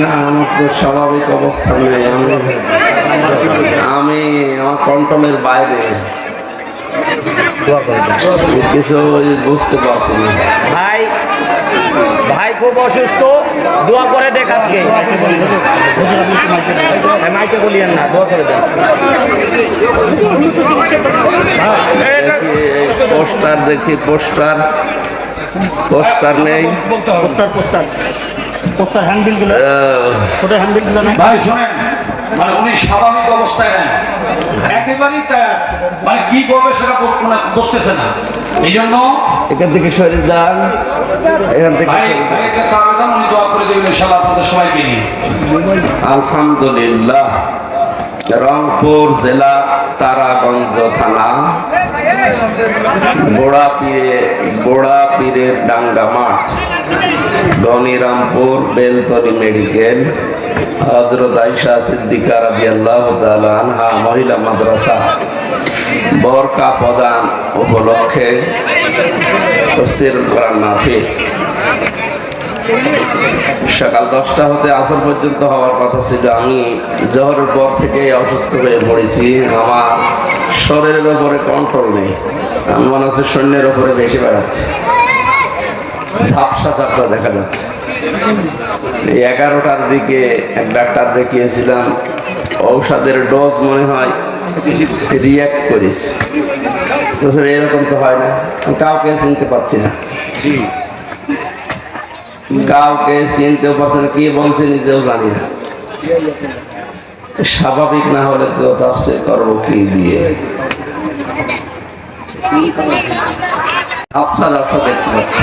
না তো স্বাভাবিক অবস্থা নেই। আমি আমি আমার কন্ট্রোলের বাইরে। কিছু বুঝতে পারছি না। ভাই ভাই খুব অসুস্থ দোয়া করে দেখ আজকে হ্যাঁ, মাইকে বলিয়েন না দোয়া করে দেন দেখি পোস্টার দেখি পোস্টার। পোস্টার নেই। Poster poster. পোস্টার হ্যান্ডবিলগুলো আহ, ছোট হ্যান্ডবিলগুলো না? ভাই শোনেন। মানে উনি স্বাভাবিক অবস্থায় নেন। একেবারেই তা- মানে কি করবে সেটা মানে বুঝতেছে না। এই জন্য এখান থেকে যান। এখান থেকে উনি দোয়া করে দেবেন ইনশাআল্লাহ আপনাদের সবাইকে নিয়ে। আলহামদুলিল্লাহ রংপুর জেলা তারাগঞ্জ থানা বোড়া পীরে বোড়া পীরের ডাঙ্গা মাঠ। গনিরামপুর বেলতরি মেডিকেল হজরত আইসা সিদ্দিকা রাজি আল্লাহ আনহা, মহিলা মাদ্রাসা। বরকা প্রদান উপলক্ষে তফসির করার মাহফিল। সকাল দশটা হতে আসর পর্যন্ত হওয়ার কথা ছিল। আমি জহরের পর থেকে অসুস্থ হয়ে পড়েছি। আমার শরীরের ওপরে কন্ট্রোল নেই। আমি মনে হচ্ছে সৈন্যের ওপরে বেশি বেড়াচ্ছে। ঝাপসা ঝাপসা দেখা যাচ্ছে। এই এগারোটার দিকে এক ডাক্তার দেখিয়েছিলাম ঔষধের ডোজ মনে হয় রিয়াক্ট করেছে। তো এরকম তো হয় না কাউকে চিনতে পারছি না। কাউকে চিনতেও পারছে না কি বলছে নিজেও জানি না। স্বাভাবিক না হলে তো তাপসে করব কি দিয়ে? আফসা আফসা দেখতে পাচ্ছি।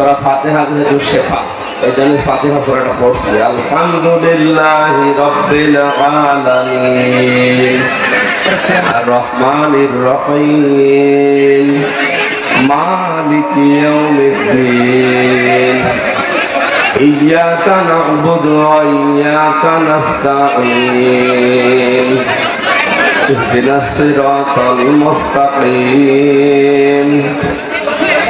সূরা ফাতিহা যেহেতু শেফা এই জন্য ফাতিহা সূরাটা পড়ছি আলহামদুলিল্লাহ রাব্বিল আলামিন আর রহমানির রহিম مالك يوم الدين إياك نعبد وإياك نستعين اهدنا الصراط المستقيم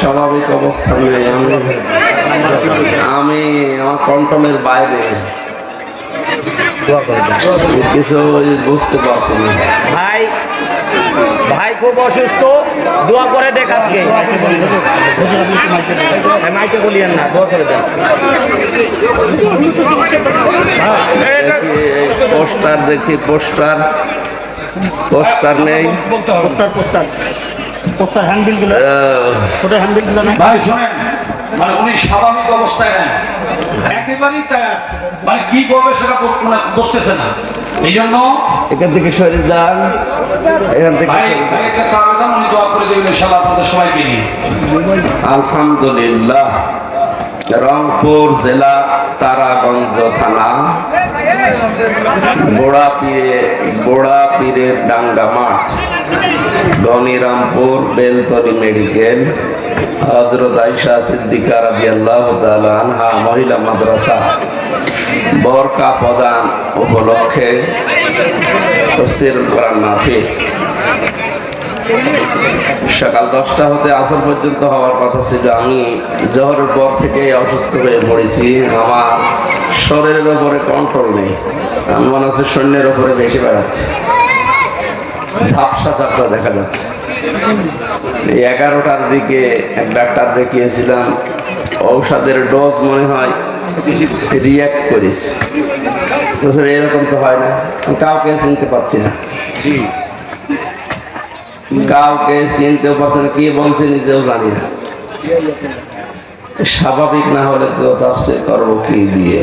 স্বাভাবিক অবস্থা নেই আমি আমি আমার কন্ট্রোলের বাইরে। কিছু বুঝতে পারছি না। ভাই ভাই খুব অসুস্থ দোয়া করে দেখ আজকে। হ্যাঁ, মাইকে বলিয়েন না দোয়া করে দেন পোস্টার দেখি পোস্টার। পোস্টার নেই। হবে পোস্টার। পোস্টার পোস্টার হ্যান্ডবিলগুলো আহ, ছোট হ্যান্ডবিলগুলো না ভাই শোনেন মানে উনি স্বাভাবিক অবস্থায় নেন একেবারেই তার মানে কি করবে সেটা মানে বুঝতেছে না। এই জন্য এখান থেকে সরে যান। এখান থেকে উনি দোয়া করে দেবেন ইনশাআল্লাহ আপনাদের সবাইকে নিয়ে। আলহামদুলিল্লাহ রংপুর জেলা তারাগঞ্জ থানা বোড়া পীরে বোড়া পীরের ডাঙ্গা মাঠ। গনিরামপুর বেলতরি মেডিকেল। হজরত আইসা সিদ্দিকা রাদিয়াল্লাহু তাআলা আনহা, মহিলা মাদ্রাসা। বরকা প্রদান উপলক্ষে তফসির কোরআন মাহফিল। সকাল দশটা হতে আসর পর্যন্ত হওয়ার কথা ছিল। আমি জহরের পর থেকে অসুস্থ হয়ে পড়েছি। আমার শরীরের ওপরে কন্ট্রোল নেই। আমি মনে হচ্ছে সৈন্যের ওপরে বেশি বেড়াচ্ছে। ঝাপসা ঝাপসা দেখা যাচ্ছে। এগারোটার দিকে এক ডাক্তার দেখিয়েছিলাম ঔষধের ডোজ মনে হয় রিয়াক্ট করেছে। এরকম তো হয় না কাউকে চিনতে পারছি না। কাউকে চিনতে পারছে না কি বলছে নিজেও জানি না। স্বাভাবিক না হলে তো তাপসে করব কি দিয়ে?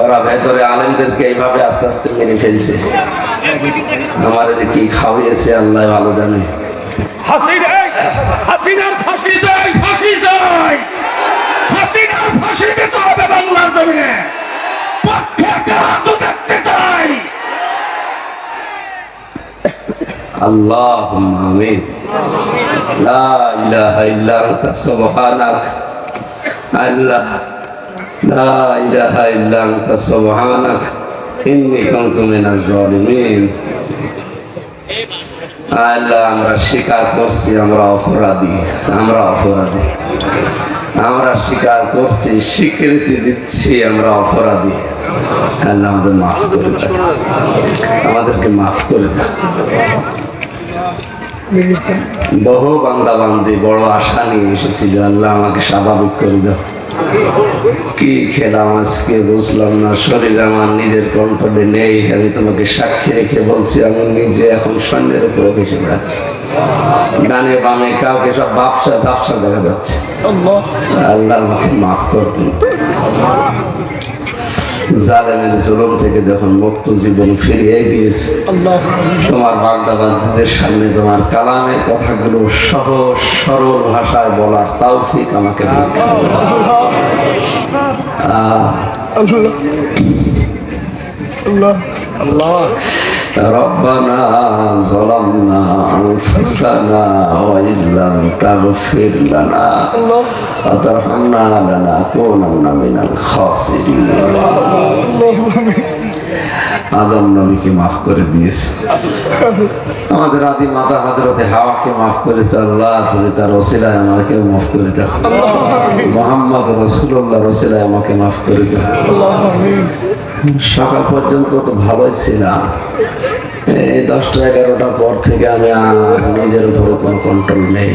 ওরা ভেতরে আলেমদেরকে এইভাবে আস্তে আস্তে মেরে ফেলছে আমার যে কি খাওয়িয়েছে আল্লাহ ভালো জানে হাসিনা হাসিনার ফাঁসি চাই ফাঁসি চাই হাসিনার ফাঁসি দিতে হবে বাংলার জমিনে পক্ষে কাজ দেখতে চাই اللهم آمين لا إله إلا أنت سبحانك الله لا إله إلا أنت سبحانك إني كنت من الظالمين আল্লাহ আমরা স্বীকার করছি আমরা অপরাধী আমরা অপরাধী আমরা স্বীকার করছি স্বীকৃতি দিচ্ছি আমরা অপরাধী আল্লাহ আমাদের মাফ করে দাও আমাদেরকে মাফ করে দাও বহু বান্দা বান্দি বড় আশা নিয়ে এসেছিল আল্লাহ আমাকে স্বাভাবিক করে দাও কি খেলাম আজকে? বুঝলাম না। শরীর আমার নিজের কন্ট্রোলে নেই। আমি তোমাকে সাক্ষী রেখে বলছি, আমি নিজে এখন সৈন্যের উপরে বসে বেড়াচ্ছি ডানে বামে কাউকে সব বাপসা ঝাপসা দেখা যাচ্ছে। আল্লাহ আমাকে মাফ করবেন। জালেমের জুলুম থেকে যখন মুক্ত জীবন ফিরিয়ে দিয়েছে, তোমার বাগদাবাদীদের সামনে তোমার কালামের কথাগুলো সহজ, সরল ভাষায় বলার তাও ঠিক আমাকে দিন। আহ, ربنا ظلمنا أنفسنا وإن لم تغفر لنا وترحمنا لنكونن من الخاسرين আদম নবীকে মাফ করে দিয়েছে। আমাদের আদি মাতা হজরতে হাওয়াকে মাফ করেছে, আল্লাহ তুমি তার রসিলায় আমাকে মাফ করে দাও মোহাম্মদ রসুল্লাহ রসিলায় আমাকে মাফ করে দাও সকাল পর্যন্ত তো ভালোই ছিলাম। এই দশটা এগারোটার পর থেকে আমি নিজের উপরে কোনো কন্ট্রোল নেই।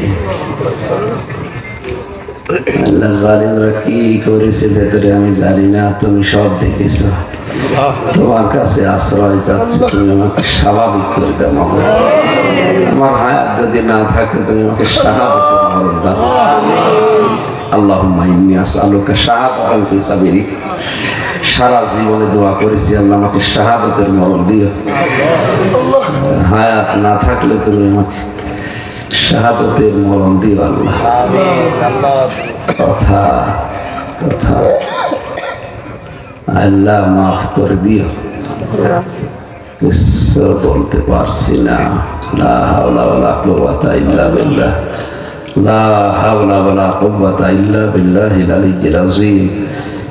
আল্লাহ জালিমরা কি করেছে ভেতরে আমি জানি না তুমি সব দেখেছ। তোমার কাছে আশ্রয় চাচ্ছি তুমি আমাকে স্বাভাবিক করে দাও আমার হায়াত যদি না থাকে তুমি আমাকে শাহাদতের মরণ দাও আল্লাহুম্মা ইন্নী আসআলুকা শাহাদাতান ফি সাবিলিক। সারা জীবনে দোয়া করেছি আল্লাহ আমাকে শাহাদতের মরণ দিও। হায়াত না থাকলে তুমি আমাকে শাহাদতের মরণ দিও আল্লাহ কথা কথা আল্লাহ মাফ করে দিও কিছু বলতে পারছি না লা হাওলা ওয়ালা কুওয়াতা ইল্লা বিল্লাহ লা হাওলা ওয়ালা কুওয়াতা ইল্লা বিল্লাহিল আলিয়্যিল আযীম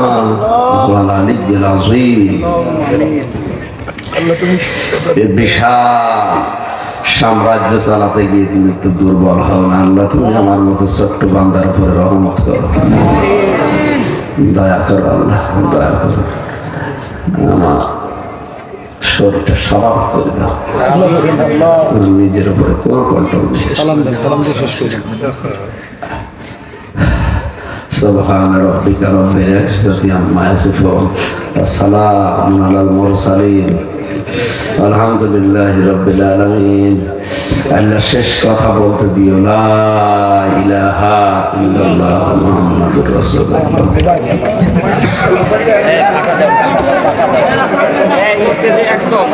والعلي العظيم বিশাল সাম্রাজ্য চালাতে গিয়ে তুমি একটু দুর্বল হও না আল্লাহ তুমি আমার মতো ছোট্ট বান্দার উপরে রহমত করো দয়া করো আল্লাহ দয়া করো আমার শরীরটা স্বভাব করে দাও নিজের উপরে কোনো কন্ট্রোল নেই سبحان ربك رب العزة عما يصفون والسلام على المرسلين الحمد لله رب العالمين আল্লাহ শেষ কথা বলতে দিও লা ইলাহা ইল্লাল্লাহ মুহাম্মাদুর রাসূলুল্লাহ এই স্টেজে একদম